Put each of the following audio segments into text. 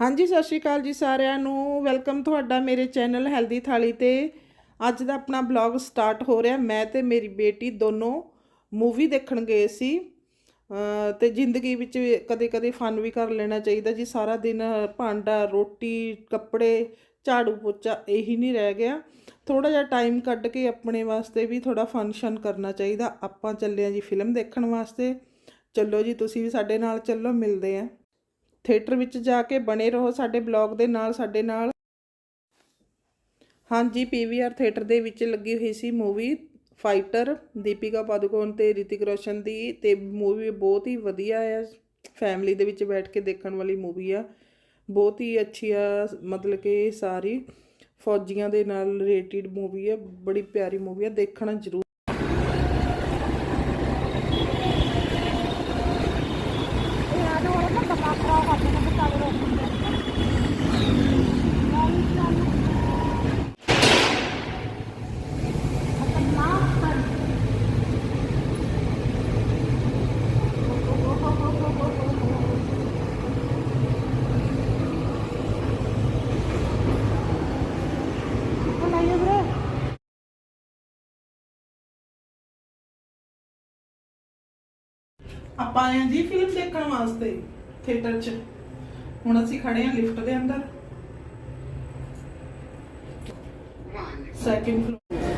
ਹਾਂਜੀ, ਸਤਿ ਸ਼੍ਰੀ ਅਕਾਲ ਜੀ ਸਾਰਿਆਂ ਨੂੰ। ਵੈਲਕਮ ਤੁਹਾਡਾ ਮੇਰੇ ਚੈਨਲ ਹੈਲਦੀ ਥਾਲੀ ਤੇ। ਅੱਜ ਦਾ ਆਪਣਾ ਬਲੌਗ ਸਟਾਰਟ ਹੋ ਰਿਹਾ। ਮੈਂ ਤੇ ਮੇਰੀ ਬੇਟੀ ਦੋਨੋਂ ਮੂਵੀ ਦੇਖਣ ਗਏ ਸੀ। ਅਹ ਤੇ ਜ਼ਿੰਦਗੀ ਵਿੱਚ ਕਦੇ-ਕਦੇ ਫਨ ਵੀ ਕਰ ਲੈਣਾ ਚਾਹੀਦਾ ਜੀ। ਸਾਰਾ ਦਿਨ ਭਾਂਡਾ, ਰੋਟੀ, ਕੱਪੜੇ, ਝਾੜੂ ਪੋਚਾ ਇਹੀ ਨਹੀਂ ਰਹਿ ਗਿਆ। ਥੋੜਾ ਜਿਹਾ ਟਾਈਮ ਕੱਢ ਕੇ ਆਪਣੇ ਵਾਸਤੇ ਵੀ ਥੋੜਾ ਫੰਕਸ਼ਨ ਕਰਨਾ ਚਾਹੀਦਾ। ਆਪਾਂ ਚੱਲੇ ਆ ਜੀ ਫਿਲਮ ਦੇਖਣ ਵਾਸਤੇ। ਚੱਲੋ ਜੀ, ਤੁਸੀਂ ਵੀ ਸਾਡੇ ਨਾਲ ਚੱਲੋ, ਮਿਲਦੇ ਆ ਥੀਏਟਰ ਵਿੱਚ ਜਾ ਕੇ ਬਣੇ ਰਹੋ ਸਾਡੇ ਬਲੌਗ ਦੇ ਨਾਲ, ਸਾਡੇ ਨਾਲ। ਹਾਂਜੀ ਪੀਵੀਆਰ ਥੀਏਟਰ ਦੇ ਵਿੱਚ ਲੱਗੀ ਹੋਈ ਸੀ ਮੂਵੀ ਫਾਈਟਰ। ਦੀਪਿਕਾ ਪਾਦੂਕੋਣ ਤੇ ਰਿਤਿਕ ਰੋਸ਼ਨ ਦੀ ਤੇ ਮੂਵੀ ਬਹੁਤ ਹੀ ਵਧੀਆ ਆ। ਫੈਮਿਲੀ ਦੇ ਵਿੱਚ ਬੈਠ ਕੇ ਦੇਖਣ ਵਾਲੀ ਮੂਵੀ ਆ। ਬਹੁਤ ਹੀ ਅੱਛੀ ਆ, ਮਤਲਬ ਕਿ ਸਾਰੀ ਫੌਜੀਆਂ ਦੇ ਨਾਲ ਰਿਲੇਟਡ ਮੂਵੀ ਆ, ਬੜੀ ਪਿਆਰੀ ਮੂਵੀ ਆ, ਦੇਖਣਾ ਜ਼ਰੂਰ। ਆਪਾਂ ਆਏ ਹਾਂ ਜੀ ਫਿਲਮ ਦੇਖਣ ਵਾਸਤੇ ਥੀਏਟਰ 'ਚ। ਹੁਣ ਅਸੀਂ ਖੜੇ ਹਾਂ ਲਿਫਟ ਦੇ ਅੰਦਰ। ਸੈਕਿੰਡ ਫਲੋਰ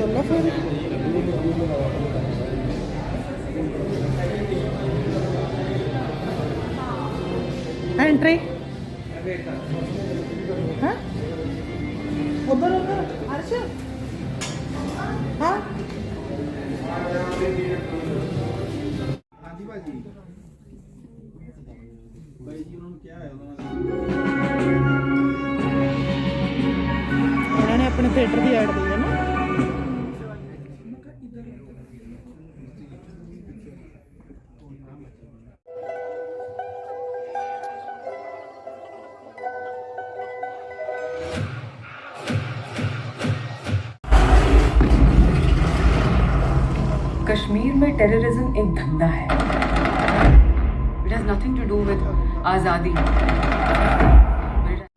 ਚਲੋ ਫਿਰ ਐਂਟਰੀ ਹਾਂ ਉਧਰ ਉਧਰ ਅਰਸ਼ ਹਾਂ ਹਾਂਜੀ ਭਾਜੀ ਬਾਈ ਜੀ ਉਹਨਾਂ ਨੂੰ टेररिज्म एक धंधा है it has nothing to do with आज़ादी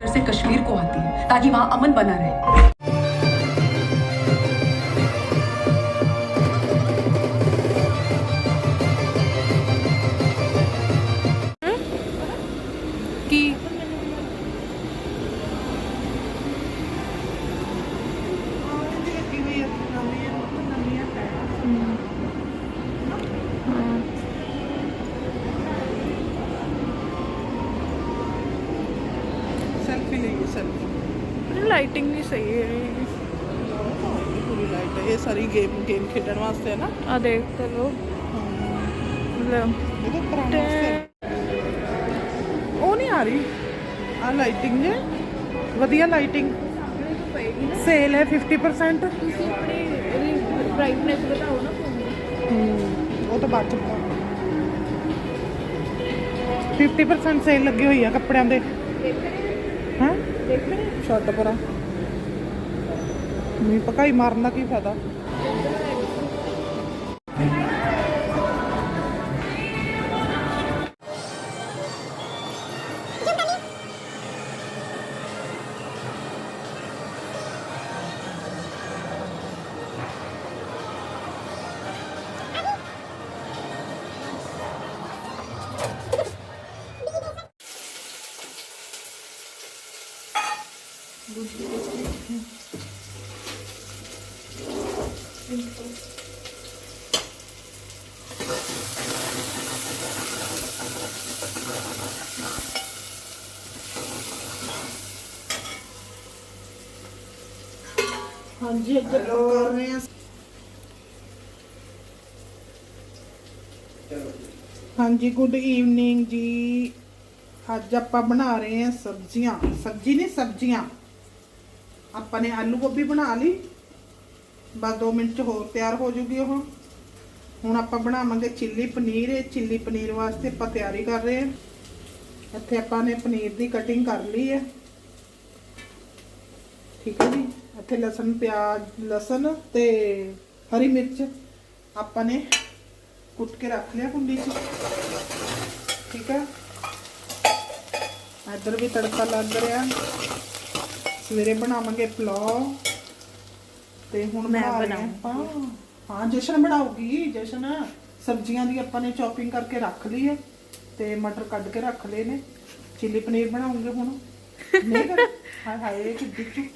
से कश्मीर को आती है ताकि वहाँ अमन बना रहे ਹੈ ਪੂਰੀ ਲਾਈਟ ਹੈ। ਇਹ ਸਾਰੀ ਗੇਮ ਗੇਮ ਖੇਡਣ ਵਾਸਤੇ ਹੈ ਨਾ। ਆ ਦੇਖ ਕਰੋ ਮਤਲਬ ਇਹਦੇ ਪੁਰਾਣਾ ਵਾਸਤੇ ਉਹ ਨਹੀਂ ਆ ਰਹੀ। ਆ ਲਾਈਟਿੰਗ ਜੇ। ਵਧੀਆ ਲਾਈਟਿੰਗ ਸੇਲ ਹੈ 50% ਤੁਸੀਂ ਆਪਣੀ ਬ੍ਰਾਈਟਨੈਸ ਵਧਾਓ ਨਾ ਫੋਨ ਦੀ। ਉਹ ਤਾਂ ਬਾਅਦ ਚ ਬਤਾ 50% ਸੇਲ ਲੱਗੀ ਹੋਈ ਆ ਕੱਪੜਿਆਂ ਦੇ ਹਾਂ? ਛੱਡ ਪਰਾਂ ਨਹੀਂ ਪਕਾਈ ਮਾਰਨ ਦਾ ਕੀ ਫਾਇਦਾ ਰਹੇ ਹਾਂ। ਹਾਂਜੀ ਗੁੱਡ ਈਵਨਿੰਗ ਜੀ। ਅੱਜ ਆਪਾਂ ਬਣਾ ਰਹੇ ਹਾਂ ਸਬਜ਼ੀਆਂ। ਸਬਜ਼ੀ ਨਹੀਂ ਸਬਜ਼ੀਆਂ। ਆਪਾਂ ਨੇ ਆਲੂ ਗੋਭੀ ਬਣਾ ਲਈ। ਬਸ 2 ਮਿੰਟ ਚ ਹੋਰ ਤਿਆਰ ਹੋ ਜੂਗੀ ਉਹ। ਹੁਣ ਆਪਾਂ ਬਣਾਵਾਂਗੇ ਚਿੱਲੀ ਪਨੀਰ। ਇਹ ਚਿੱਲੀ ਪਨੀਰ ਵਾਸਤੇ ਆਪਾਂ ਤਿਆਰੀ ਕਰ ਰਹੇ ਹਾਂ। ਇੱਥੇ ਆਪਾਂ ਨੇ ਪਨੀਰ ਦੀ ਕਟਿੰਗ ਕਰ ਲਈ ਹੈ। ਠੀਕ ਹੈ ਜੀ? ਇੱਥੇ ਲਸਣ ਪਿਆਜ਼ ਲਸਣ ਤੇ ਹਰੀ ਮਿਰਚ ਆਪਾਂ ਨੇ ਕੁੱਟ ਕੇ ਰੱਖ ਲਿਆ ਕੁੰਡੀ 'ਚ। ਠੀਕ ਹੈ ਇੱਧਰ ਵੀ ਤੜਕਾ ਲੱਗ ਰਿਹਾ। ਸਵੇਰੇ ਬਣਾਵਾਂਗੇ ਪਲਾਓ। ਤੇ ਹੁਣ ਮੈਂ ਬਣਾ ਰਹੇ ਹਾਂ ਆਪਾਂ। ਹਾਂ ਜਸ਼ਨ ਬਣਾਉਗੀ ਜਸ਼ਨ ਸਬਜ਼ੀਆਂ ਦੀ ਆਪਾਂ ਨੇ ਚੌਪਿੰਗ ਕਰਕੇ ਰੱਖ ਲਈ ਹੈ ਤੇ ਮਟਰ ਕੱਢ ਕੇ ਰੱਖ ਲਏ ਨੇ। ਚਿੱਲੀ ਪਨੀਰ ਬਣਾਉਂਗੇ ਹੁਣ। ਨਹੀਂ ਕਰ ਹਾਏ ਹਾਏ ਕਿੱਡੀ ਝੁੱਕੀ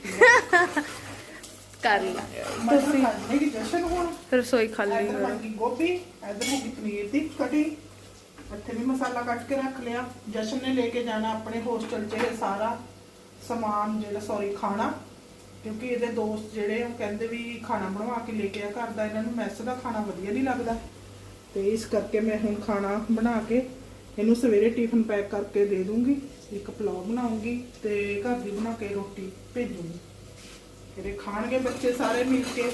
ਕਰ ਲਾ ਮਟਰ ਕੱਢ ਲੇਗੀ ਜਸ਼ਨ ਰਸੋਈ ਖਾਲੀ ਇੱਧਰ ਗਈ ਗੋਭੀ ਇੱਧਰ ਹੋ ਪਨੀਰ ਦੀ ਕਟੀ ਇੱਥੇ ਵੀ ਮਸਾਲਾ ਕੱਟ ਕੇ ਰੱਖ ਲਿਆ ਜਸ਼ਨ ਨੇ ਲੈ ਕੇ ਜਾਣਾ ਆਪਣੇ ਹੋਸਟਲ 'ਚ ਇਹ ਸਾਰਾ ਸਮਾਨ ਜਿਹੜਾ ਸੌਰੀ ਖਾਣਾ ਕਿਉਂਕਿ ਇਹਦੇ ਦੋਸਤ ਜਿਹੜੇ ਉਹ ਕਹਿੰਦੇ ਵੀ ਖਾਣਾ ਬਣਵਾ ਕੇ ਲੈ ਕੇ ਆ ਘਰ ਦਾ ਇਹਨਾਂ ਨੂੰ ਮੈਸ ਦਾ ਖਾਣਾ ਵਧੀਆ ਨਹੀਂ ਲੱਗਦਾ ਤੇ ਇਸ ਕਰਕੇ ਮੈਂ ਹੁਣ ਖਾਣਾ ਬਣਾ ਕੇ ਇਹਨੂੰ ਸਵੇਰੇ ਟਿਫਨ ਪੈਕ ਕਰਕੇ ਦੇ ਦੂੰਗੀ। ਇੱਕ ਪਲਾਓ ਬਣਾਉਂਗੀ ਤੇ ਘਰ ਦੀ ਬਣਾ ਕੇ ਰੋਟੀ ਭੇਜੂੰਗੀ। ਜਿਹੜੇ ਖਾਣਗੇ ਬੱਚੇ ਸਾਰੇ ਮਿਲ ਕੇ।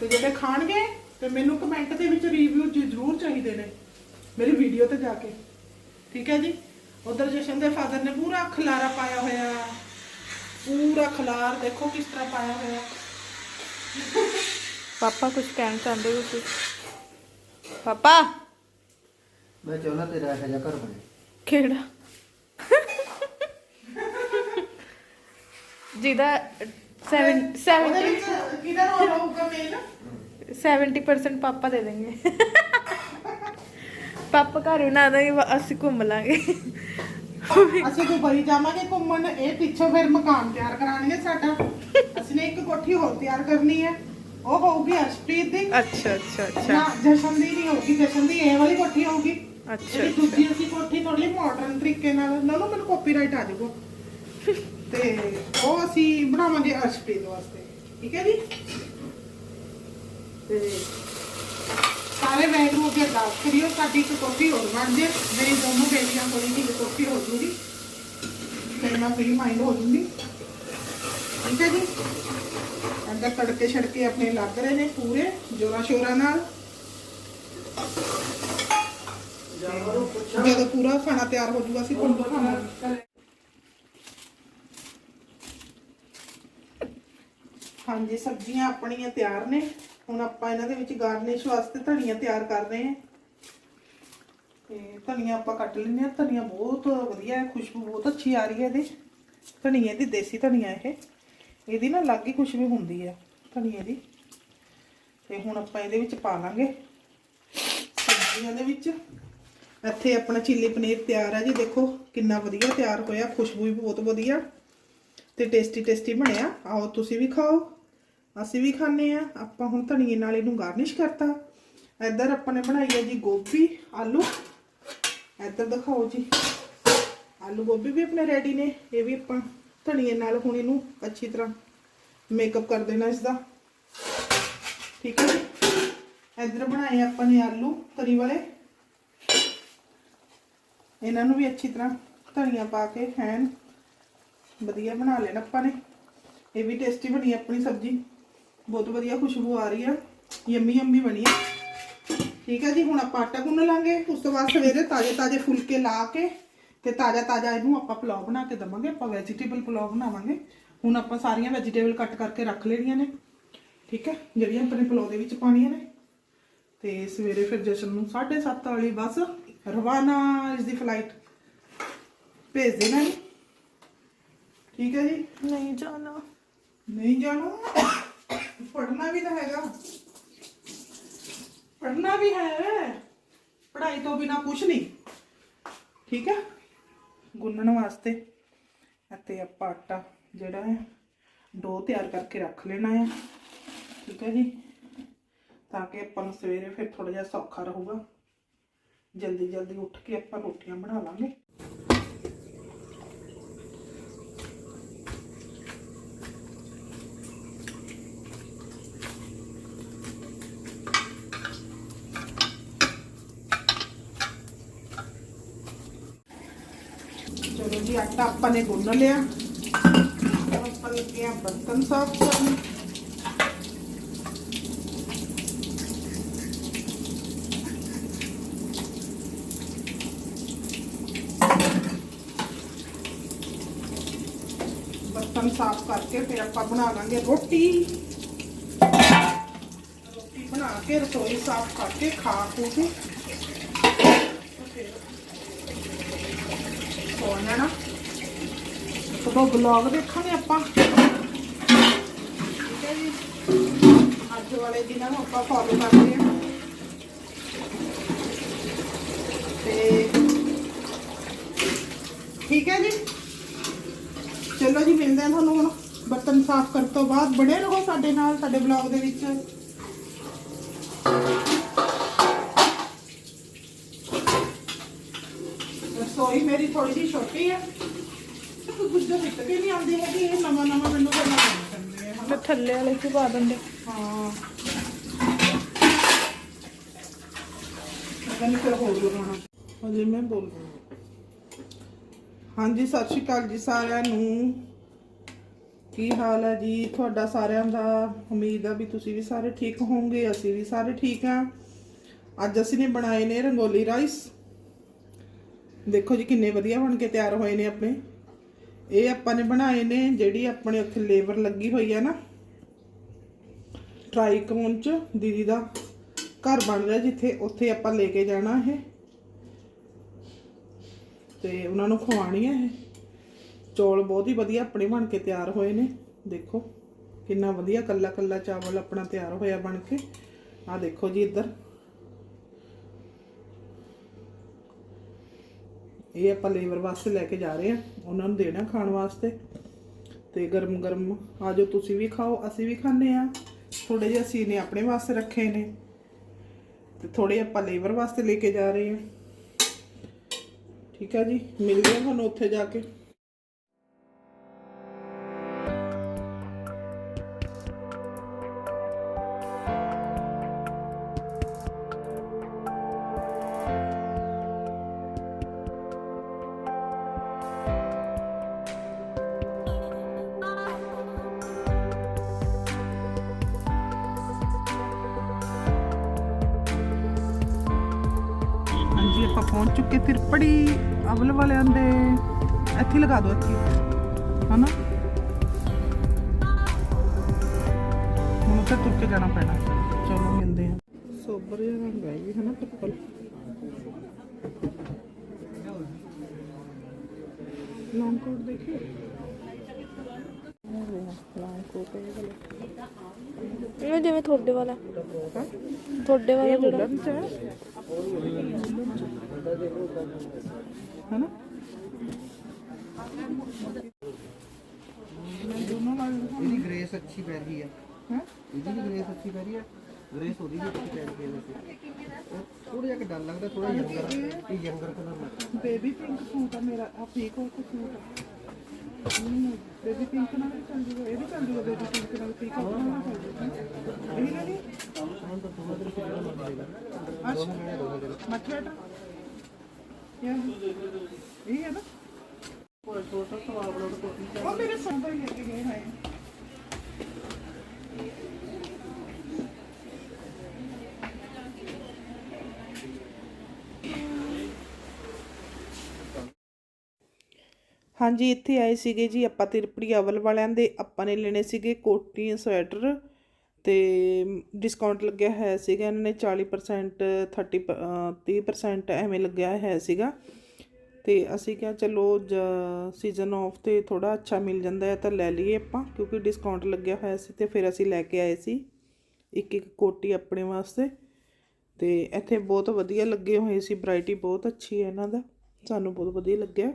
ਤੇ ਜਿਹੜੇ ਖਾਣਗੇ ਤੇ ਮੈਨੂੰ ਕਮੈਂਟ ਦੇ ਵਿੱਚ ਰਿਵਿਊ ਜ਼ਰੂਰ ਚਾਹੀਦੇ ਨੇ। ਮੇਰੀ ਵੀਡੀਓ ਤੇ ਜਾ ਕੇ। ਠੀਕ ਹੈ ਜੀ? ਉਧਰ ਜਸ਼ਨ ਦੇ ਫਾਦਰ ਨੇ ਪੂਰਾ ਖਲਾਰਾ ਪਾਇਆ ਹੋਇਆ। ਪੂਰਾ ਖਲਾਰ ਦੇਖੋ ਕਿਸ ਤਰ੍ਹਾਂ ਪਾਇਆ ਹੋਇਆ। ਪਾਪਾ ਕੁਝ ਕਹਿਣਾ ਚਾਹੁੰਦੇ ਹੋ ਤੁਸੀਂ? ਪਾਪਾ! ਮੈਂ ਚਾਹੁੰਦਾ ਤੇਰਾ ਇਹੋ ਜਿਹਾ ਘਰ ਬਣੇ। ਕਿਹੜਾ? ਜਿਹਦਾ 7 ਉਹਦੇ 70 ਵਿੱਚ ਕਿਹਦਾ ਰੋਲ ਹੋਊਗਾ ਮੇਨ 70% ਪਾਪਾ ਦੇ ਦੇਣਗੇ। ਪਾਪਾ ਘਰ ਬਣਾ ਦਾਂਗੇ ਅਸੀਂ ਘੁੰਮ ਲਾਂਗੇ। ਅਸੀਂ ਦੁਬਈ ਜਾਵਾਂਗੇ ਘੁੰਮਣ ਇਹ ਪਿੱਛੋਂ ਫਿਰ ਮਕਾਨ ਤਿਆਰ ਕਰਾਣਗੇ ਸਾਡਾ। ਅਸੀਂ ਨੇ ਇੱਕ ਕੋਠੀ ਹੋਰ ਤਿਆਰ ਕਰਨੀ ਹੈ। ਉਹ ਹੋਊਗੀ ਅਸ਼ਪ੍ਰੀਤ ਦੀ। ਅੱਛਾ ਅੱਛਾ ਅੱਛਾ। ਨਾ ਜਸ਼ਨ ਦੀ ਨਹੀਂ ਹੋਊਗੀ ਜਸ਼ਨ ਦੀ ਇਹ ਵਾਲੀ ਕੋਠੀ ਹੋਊਗੀ। ਅੱਛਾ ਜਿਹੜੀ ਦੂਜੀ ਅਸੀਂ ਕੋਠੀ ਥੋੜੀ ਤਰੀਕੇ ਨਾਲ ਨਾ ਨਾ ਮੈਨੂੰ ਕਾਪੀਰਾਈਟ ਆ ਜਾਊਗਾ। ਤੇ ਉਹ ਅਸੀਂ ਬਣਾਵਾਂਗੇ ਅਰਸ਼ਪ੍ਰੀਤ ਵਾਸਤੇ। ਠੀਕ ਹੈ ਜੀ? ਤੇ ਸਾਰੇ ਵੈਗਰੂ ਅੱਗੇ ਅਰਦਾਸ ਕਰਿਓ, ਸਾਡੀ ਇੱਕ ਹੋਰ ਬਣ ਜੇ। ਮੇਰੀ ਦੋਨੋਂ ਬੇਟੀਆਂ ਕੋਲ ਵੀ ਇੱਕ ਹੋ ਜੂਗੀ। ਤੇ ਮੈਂ ਫ੍ਰੀ ਮਾਈਂਡ ਹੋ ਜੂਗੀ। ਠੀਕ ਹੈ ਜੀ? ਅੰਦਰ ਤੜਕੇ ਛੜਕੇ ਆਪਣੇ ਲੱਗ ਰਹੇ ਨੇ ਪੂਰੇ ਜੋਰਾਂ ਸ਼ੋਰਾਂ ਨਾਲ। ਜਦੋਂ ਪੂਰਾ ਖਾਣਾ ਤਿਆਰ ਹੋ ਜਾਊਗਾ ਅਸੀਂ ਤੁਹਾਨੂੰ ਦਿਖਾਵਾਂਗੇ ਹਾਂਜੀ, ਸਬਜ਼ੀਆਂ ਆਪਣੀਆਂ ਤਿਆਰ ਨੇ। ਹੁਣ ਆਪਾਂ ਇਹਨਾਂ ਦੇ ਵਿੱਚ ਗਾਰਨਿਸ਼ ਵਾਸਤੇ ਧਨੀਆ ਤਿਆਰ ਕਰ ਰਹੇ ਹਾਂ। ਤੇ ਧਨੀਆ ਆਪਾਂ ਕੱਟ ਲੈਂਦੇ ਹਾਂ। ਧਨੀਆ ਬਹੁਤ ਵਧੀਆ ਹੈ, ਖੁਸ਼ਬੂ ਬਹੁਤ ਅੱਛੀ ਆ ਰਹੀ ਹੈ ਇਹਦੇ। ਧਨੀਏ ਦੀ ਦੇਸੀ ਧਨੀਆ ਇਹ। ਇਹਦੀ ਨਾ ਅਲੱਗ ਹੀ ਖੁਸ਼ਬੂ ਹੁੰਦੀ ਹੈ ਧਨੀਏ ਦੀ। ਤੇ ਹੁਣ ਆਪਾਂ ਇਹਦੇ ਵਿੱਚ ਪਾ ਲਾਂਗੇ। ਸਬਜ਼ੀਆਂ ਦੇ ਵਿੱਚ ਇੱਥੇ ਆਪਣਾ ਚਿੱਲੀ ਪਨੀਰ ਤਿਆਰ ਹੈ ਜੀ। ਦੇਖੋ ਕਿੰਨਾ ਵਧੀਆ ਤਿਆਰ ਹੋਇਆ। ਖੁਸ਼ਬੂ ਵੀ ਬਹੁਤ ਵਧੀਆ ਤੇ ਟੇਸਟੀ ਟੇਸਟੀ ਬਣਿਆ। ਆਓ ਤੁਸੀਂ ਵੀ ਖਾਓ। ਅਸੀਂ ਵੀ ਖਾਣੇ ਆ ਆਪਾਂ ਹੁਣ ਧਨੀਏ ਨਾਲ ਇਹਨੂੰ ਗਾਰਨਿਸ਼ ਕਰਤਾ। ਇੱਧਰ ਆਪਾਂ ਨੇ ਬਣਾਈ ਹੈ ਜੀ ਗੋਭੀ, ਆਲੂ। ਇੱਧਰ ਦਿਖਾਓ ਜੀ। ਆਲੂ ਗੋਭੀ ਵੀ ਆਪਣੇ ਰੈਡੀ ਨੇ। ਇਹ ਵੀ ਆਪਾਂ ਧਨੀਏ ਨਾਲ ਹੁਣ ਇਹਨੂੰ ਅੱਛੀ ਤਰ੍ਹਾਂ ਮੇਕਅਪ ਕਰ ਦੇਣਾ ਇਸ ਦਾ ਠੀਕ ਹੈ ਜੀ। ਇੱਧਰ ਬਣਾਏ ਆਪਾਂ ਨੇ ਆਲੂ ਤਰੀ ਵਾਲੇ। ਇਹਨਾਂ ਨੂੰ ਵੀ ਅੱਛੀ ਤਰ੍ਹਾਂ ਧਨੀਆ ਪਾ ਕੇ ਐਨ ਵਧੀਆ ਬਣਾ ਲੈਣਾ ਆਪਾਂ ਨੇ। ਇਹ ਵੀ ਟੇਸਟੀ ਬਣੀ ਆਪਣੀ ਸਬਜ਼ੀ। ਬਹੁਤ ਵਧੀਆ ਖੁਸ਼ਬੂ ਆ ਰਹੀ ਆ। ਯੰਮੀ ਯੰਮੀ ਬਣੀ ਹੈ ਠੀਕ ਹੈ ਜੀ, ਹੁਣ ਆਪਾਂ ਆਟਾ ਗੁੰਨ ਲਾਂਗੇ। ਉਸ ਤੋਂ ਬਾਅਦ ਸਵੇਰੇ ਤਾਜ਼ੇ ਤਾਜ਼ੇ ਫੁਲਕੇ ਲਾ ਕੇ ਤੇ ਤਾਜ਼ਾ ਤਾਜ਼ਾ ਇਹਨੂੰ ਆਪਾਂ ਪੁਲਾਓ ਬਣਾ ਕੇ ਦਵਾਂਗੇ। ਆਪਾਂ ਵੈਜੀਟੇਬਲ ਪੁਲਾਓ ਬਣਾਵਾਂਗੇ। ਹੁਣ ਆਪਾਂ ਸਾਰੀਆਂ ਵੈਜੀਟੇਬਲ ਕੱਟ ਕਰਕੇ ਰੱਖ ਲੈਣੀਆਂ ਨੇ। ਠੀਕ ਹੈ ਜਿਹੜੀਆਂ ਆਪਣੇ ਪੁਲਾਓ ਦੇ ਵਿੱਚ ਪਾਣੀਆਂ ਨੇ। ਤੇ ਸਵੇਰੇ ਫਿਰ ਜਸ਼ਨ ਨੂੰ 7:30 ਵਾਲੀ ਬਸ ਰਵਾਨਾ ਇਸ ਦੀ ਫਲਾਈਟ ਭੇਜ ਦੇਣਾ ਜੀ। ਠੀਕ ਹੈ ਜੀ। ਨਹੀਂ ਜਾਣਾ। ਨਹੀਂ ਜਾਣਾ। ਪੜਨਾ ਵੀ ਤਾਂ ਹੈਗਾ। ਪੜਨਾ ਵੀ ਹੈ। ਪੜ੍ਹਾਈ ਤੋਂ ਬਿਨਾ ਕੁਝ ਨਹੀਂ। ਠੀਕ ਹੈ। ਗੁੰਨਣ ਵਾਸਤੇ। ਅਤੇ ਆਪਾਂ ਆਟਾ ਜਿਹੜਾ ਹੈ ਡੋ ਤਿਆਰ ਕਰਕੇ ਰੱਖ ਲੈਣਾ ਹੈ। ਠੀਕ ਹੈ ਜੀ। ਤਾਂ ਕਿ ਆਪਾਂ ਨੂੰ ਸਵੇਰੇ ਫਿਰ ਥੋੜਾ ਜਿਹਾ ਸੌਖਾ ਰਹੂਗਾ। ਜਲਦੀ ਜਲਦੀ ਉੱਠ ਕੇ ਆਪਾਂ ਰੋਟੀਆਂ ਬਣਾ ਲਾਂਗੇ। ਚਲੋ ਜੀ, ਆਟਾ ਆਪਾਂ ਨੇ ਗੁੰਨ ਲਿਆ। ਆਪਾਂ ਲੱਗੇ ਆ ਬਰਤਨ ਸਾਫ਼ ਕਰਨ। ਬਰਤਨ ਸਾਫ਼ ਫਿਰ ਆਪਾਂ ਬਣਾ ਲਾਂਗੇ ਰੋਟੀ। ਰੋਟੀ ਬਣਾ ਕੇ ਰਸੋਈ ਸਾਫ਼ ਕਰਕੇ ਖਾ ਖੂ ਕੇ। ਸੋ ਜਾਣਾ ਕਦੋਂ ਬਲੌਗ ਦੇਖਾਂਗੇ ਆਪਾਂ। ਠੀਕ ਹੈ ਜੀ। ਅੱਜ ਵਾਲੇ ਦਿਨਾਂ ਨੂੰ ਆਪਾਂ ਫੋਲੋ ਕਰਦੇ ਹਾਂ। ਤੇ ਠੀਕ ਹੈ ਜੀ। ਚਲੋ ਜੀ, ਮਿਲਦੇ ਹਾਂ ਤੁਹਾਨੂੰ ਹੁਣ। ਬਰਤਨ ਸਾਫ਼ ਕਰਨ ਤੋਂ ਬਾਅਦ ਬਣੇ ਰਹੋ ਸਾਡੇ ਨਾਲ ਸਾਡੇ ਬਲੌਗ ਦੇ ਵਿੱਚ। ਰਸੋਈ ਮੇਰੀ ਥੋੜੀ ਜਿਹੀ ਛੋਟੀ ਹੈ ਗੁੱਜਾ ਫਿੱਟ ਵੀ ਨਹੀਂ ਆਉਂਦੀ ਹੈਗੀ ਇਹ ਨਵਾਂ ਨਵਾਂ ਮੈਨੂੰ ਕਰਨਾ ਪੈਂਦਾ ਹੈ ਤੇ ਥੱਲੇ ਵਾਲੇ ਚ ਪਾ ਦਿੰਦੇ। ਹਾਂ। ਅਗਨ ਫਿਰ ਹੋ ਜਾਣਾ ਹਜੇ ਮੈਂ ਬੋਲ ਹਾਂਜੀ ਸਤਿ ਸ਼੍ਰੀ ਅਕਾਲ ਜੀ ਸਾਰਿਆਂ ਨੂੰ। ਕੀ ਹਾਲ ਹੈ ਜੀ? ਤੁਹਾਡਾ ਸਾਰਿਆਂ ਦਾ ਉਮੀਦ ਆ ਵੀ ਤੁਸੀਂ ਵੀ ਸਾਰੇ ਠੀਕ ਹੋਵੋਗੇ, ਅਸੀਂ ਵੀ ਸਾਰੇ ਠੀਕ ਆ। ਅੱਜ ਅਸੀਂ ਨੇ ਬਣਾਏ ਨੇ ਰੰਗੋਲੀ ਰਾਈਸ। ਦੇਖੋ ਜੀ ਕਿੰਨੇ ਵਧੀਆ ਬਣ ਕੇ ਤਿਆਰ ਹੋਏ ਨੇ ਆਪਣੇ। ਇਹ ਆਪਾਂ ਨੇ ਬਣਾਏ ਨੇ ਜਿਹੜੀ ਆਪਣੇ ਉੱਥੇ ਲੇਬਰ ਲੱਗੀ ਹੋਈ ਆ ਨਾ। ਟਰਾਈ ਟਰਾਈਕੋਨ ਚ ਦੀਦੀ ਦਾ ਘਰ ਬਣ ਰਿਹਾ ਜਿੱਥੇ ਉੱਥੇ ਆਪਾਂ ਲੈ ਕੇ ਜਾਣਾ ਇਹ। ਤੇ ਉਹਨਾਂ ਨੂੰ ਖਵਾਣੀ ਹੈ ਇਹ। ਚੌਲ ਬਹੁਤ ਹੀ ਵਧੀਆ ਆਪਣੇ ਬਣ ਕੇ ਤਿਆਰ ਹੋਏ ਨੇ। ਦੇਖੋ, ਕਿੰਨਾ ਵਧੀਆ ਕੱਲਾ ਕੱਲਾ ਚਾਵਲ ਆਪਣਾ ਤਿਆਰ ਹੋਇਆ ਬਣ ਕੇ। ਆ ਦੇਖੋ ਜੀ ਇੱਧਰ। ਇਹ ਆਪਾਂ ਲੇਬਰ ਵਾਸਤੇ ਲੈ ਕੇ ਜਾ ਰਹੇ ਆ ਉਹਨਾਂ ਨੂੰ ਦੇਣਾ ਖਾਣ ਵਾਸਤੇ। ਤੇ ਗਰਮ ਗਰਮ ਆਜੋ, ਤੁਸੀਂ ਵੀ ਖਾਓ, ਅਸੀਂ ਵੀ ਖਾਂਦੇ ਆ ਥੋੜੇ ਜਿਹੇ ਅਸੀਂ ਨੇ ਆਪਣੇ ਵਾਸਤੇ ਰੱਖੇ ਨੇ। ਤੇ ਥੋੜੇ ਆਪਾਂ ਲੇਬਰ ਵਾਸਤੇ ਲੈ ਕੇ ਜਾ ਰਹੇ ਆ ਠੀਕ ਆ ਜੀ, ਮਿਲਦੇ ਆ ਤੁਹਾਨੂੰ ਉੱਥੇ ਜਾ ਕੇ। ਪਹੁੰਚ ਚੁੱਕੇ ਤਿਰਪੜੀ ਅਵਲ ਵਾਲਿਆਂ ਦੇ ਇੱਥੇ ਲਗਾ ਦਿਓ ਇੱਥੇ। ਹਨਾ? ਹੁਣ ਉੱਥੇ ਤੁਰ ਕੇ ਜਾਣਾ ਪੈਣਾ। ਚਲੋ ਮਿਲਦੇ ਹਾਂ। ਸੋਬਰ ਜਿਹਾ ਰੰਗ ਹੈ ਵੀ ਹਨਾ ਪਰਪਲ ਲੌਂਗ ਕੋਟ ਦੇਖਿਓ। ਲੌਂਗ ਕੋਟ ਇਹ ਵਾਲਾ ਇਹ ਜਿਵੇਂ ਤੁਹਾਡੇ ਵਾਲਾ। ਤੁਹਾਡੇ ਵਾਲਾ ਜਿਹੜਾ। ਹਨਾ? ਇਹਦੀ ਗ੍ਰੇਸ ਅੱਛੀ ਪੈ ਰਹੀ ਹੈ ਹੈ? ਇਹਦੀ ਵੀ ਗ੍ਰੇਸ ਅੱਛੀ ਪੈ ਰਹੀ ਹੈ ਗ੍ਰੇਸ ਉਹਦੀ ਵੀ ਅੱਛੀ ਪੈ ਰਹੀ ਹੈ ਵੈਸੇ। ਥੋੜਾ ਜਿਹਾ ਡਰ ਲੱਗਦਾ ਥੋੜਾ ਯੰਗਰ ਇਹ ਯੰਗਰ ਕਲਰ ਲੱਗਦਾ ਬੇਬੀ ਪਿੰਕ ਸੂਟ ਆ ਮੇਰਾ ਆ ਪੀਕ ਹੋ ਕੇ ਸੂਟ ਆ। ਬੇਬੀ ਪਿੰਕ ਨਾਲ ਚੱਲ ਜੂਗਾ ਇਹ ਵੀ ਚੱਲ ਜੂਗਾ ਬੇਬੀ ਪਿੰਕ ਨਾਲ ਪੀਕ ਹੋ ਨਾਲ ਚੱਲ ਜੂਗਾ। ਇਹ ਨਹੀਂ? ਹੁਣ ਤਾਂ ਦੋਨਾਂ ਦੇ ਵਿੱਚ ਜਿਹੜਾ ਇਹ ਹੈ ਨਾ ਕੋਈ ਛੋਟਾ ਸਵਾਲ ਬੜਾ ਕੋਟੀ ਉਹ ਮੇਰੇ ਸੰਭਲ ਲੈ ਕੇ ਗਏ ਹੈ ਹਾਂਜੀ, ਇੱਥੇ ਆਏ ਸੀਗੇ ਜੀ ਆਪਾਂ ਤਿਰਪੜੀ ਅਵਲ ਵਾਲਿਆਂ ਦੇ। ਆਪਾਂ ਨੇ ਲੈਣੇ ਸੀਗੇ ਕੋਟੀਆਂ ਸਵੈਟਰ। ਅਤੇ ਡਿਸਕਾਊਂਟ ਲੱਗਿਆ ਹੋਇਆ ਸੀਗਾ, ਇਹਨਾਂ ਨੇ 40% 30 ਪ- ਅਹ 30% ਐਵੇਂ ਲੱਗਿਆ ਹੈ ਸੀਗਾ। ਤੇ ਅਸੀਂ ਕਿਹਾ ਚਲੋ ਸੀਜ਼ਨ ਆਫ ਤੇ ਥੋੜਾ ਅੱਛਾ ਮਿਲ ਜਾਂਦਾ ਹੈ ਤਾਂ ਲੈ ਲਈਏ ਆਪਾਂ, ਕਿਉਂਕਿ ਡਿਸਕਾਊਂਟ ਲੱਗਿਆ ਹੋਇਆ ਸੀ ਤੇ ਫਿਰ ਅਸੀਂ ਲੈ ਕੇ ਆਏ ਸੀ। ਇੱਕ ਇੱਕ ਕੋਟੀ ਆਪਣੇ ਵਾਸਤੇ। ਤੇ ਇੱਥੇ ਬਹੁਤ ਵਧੀਆ ਲੱਗੇ ਹੋਏ ਸੀ ਵੈਰਾਈਟੀ ਬਹੁਤ ਅੱਛੀ ਹੈ ਇਹਨਾਂ ਦਾ, ਸਾਨੂੰ ਬਹੁਤ ਵਧੀਆ ਲੱਗਿਆ।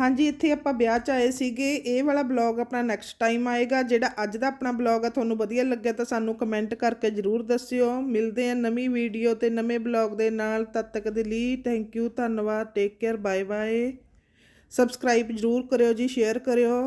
ਹਾਂਜੀ, ਇੱਥੇ ਆਪਾਂ ਵਿਆਹ 'ਚ ਆਏ ਸੀਗੇ। ਇਹ ਵਾਲਾ ਬਲੌਗ ਆਪਣਾ ਨੈਕਸਟ ਟਾਈਮ ਆਏਗਾ। ਜਿਹੜਾ ਅੱਜ ਦਾ ਆਪਣਾ ਬਲੌਗ ਆ, ਤੁਹਾਨੂੰ ਵਧੀਆ ਲੱਗਿਆ ਤਾਂ ਸਾਨੂੰ ਕਮੈਂਟ ਕਰਕੇ ਜਰੂਰ ਦੱਸਿਓ। ਮਿਲਦੇ ਹਾਂ ਨਵੀਂ ਵੀਡੀਓ ਤੇ ਨਵੇਂ ਬਲੌਗ ਦੇ ਨਾਲ। ਤਦ ਤੱਕ ਦੇ ਲਈ ਥੈਂਕ ਯੂ ਧੰਨਵਾਦ take care bye bye subscribe ਜਰੂਰ ਕਰਿਓ ਜੀ ਸ਼ੇਅਰ ਕਰਿਓ।